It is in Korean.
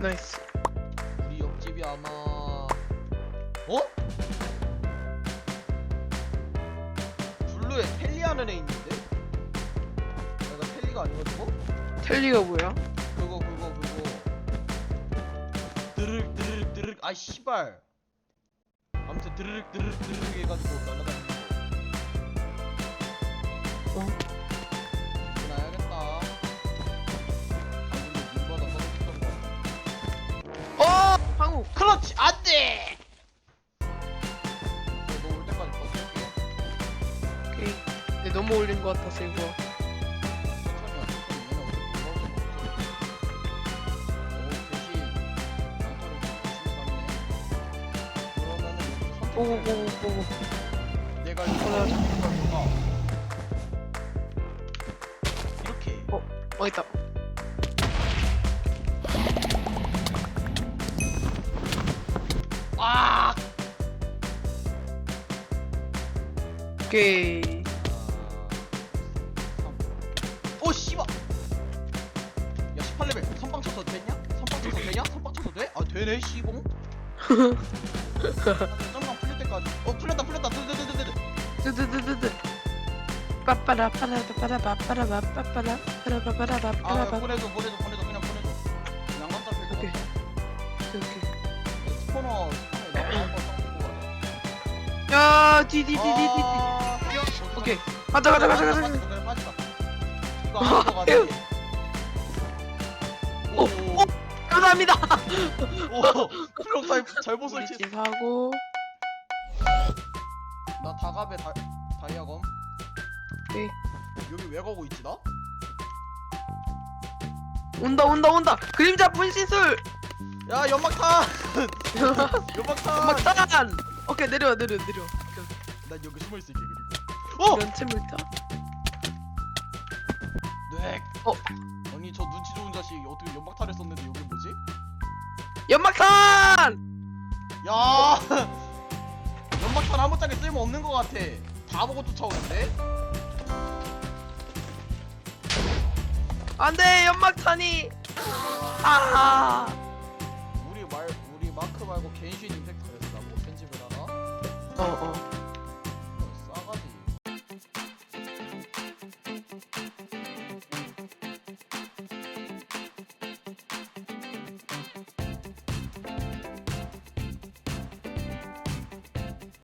나이스. 우리 옆집이 아마 어? 블루에 텔리 하는 애 있는데? 내가 텔리가 아니거든 뭐? 텔리가 뭐야? 그거 그거 그거 드르륵 드르륵 드르륵 아 씨발 아무튼 드르륵 드르륵 드르륵 해가지고 날아다니는 거 어? 방우! 클러치 안돼 너올 때까지 버틸게 오케이. 근데 너무 올린 것 같아서 이거. 천천히 와 천천히 얘네 어차피 올라올 수가 없어 오 대신 양털을 좀 열심히 샀네 그러면은 여기 선택을 오오오오. 내가 어, 이거 나- 어떻게 할 건가? 이렇게 어 있다. 오케이. 오 씨발! 야 18레벨 선빵 쳐서 됐냐? 선빵 쳐서 되냐? 선빵 쳐서 돼? 아 되네 씨봉 점강 풀릴 때까지 어 풀렸다 풀렸다 드드드드드 드드드드드. 빠빠라 빠라 빠라 빠빠라 빠빠라 빠라 빠라 아 빠빠라 빠. 보내줘 보내줘 보내줘 그냥 보내줘 양감 잡힐 것 오케이. 같아 오케이. 스포너 스포너 나올 거 쌍고 가자 야 디디디디디디. 아, 오케이. 가자 가자 가자 가자. 빠졌다, 그래, 빠졌다. 이거 안 들어가네. 휴. 오, 오, 감사합니다. 오, 플럭 잘, 잘 보설 치. 집 하고. 나 다갑에 다, 다이아검. 오케이. 여기 왜 가고 있지 나? 온다 온다 온다. 그림자 분신술. 야 연막탄. 연막탄. 막탄. 오케이 내려 내려 내려. 난 여기 숨어 있을게 그리고. 어, 틈을 타. 네. 어. 아니 저 눈치 좋은 자식 어떻게 연막탄을 썼는데 여기 뭐지? 연막탄. 야. 연막탄 아무짝에 쓸모 없는 것 같아. 다 보고 쫓아오는데? 안돼 연막탄이. 아. 우리 말 우리 마크 말고 겐신 임팩터였 哦哦。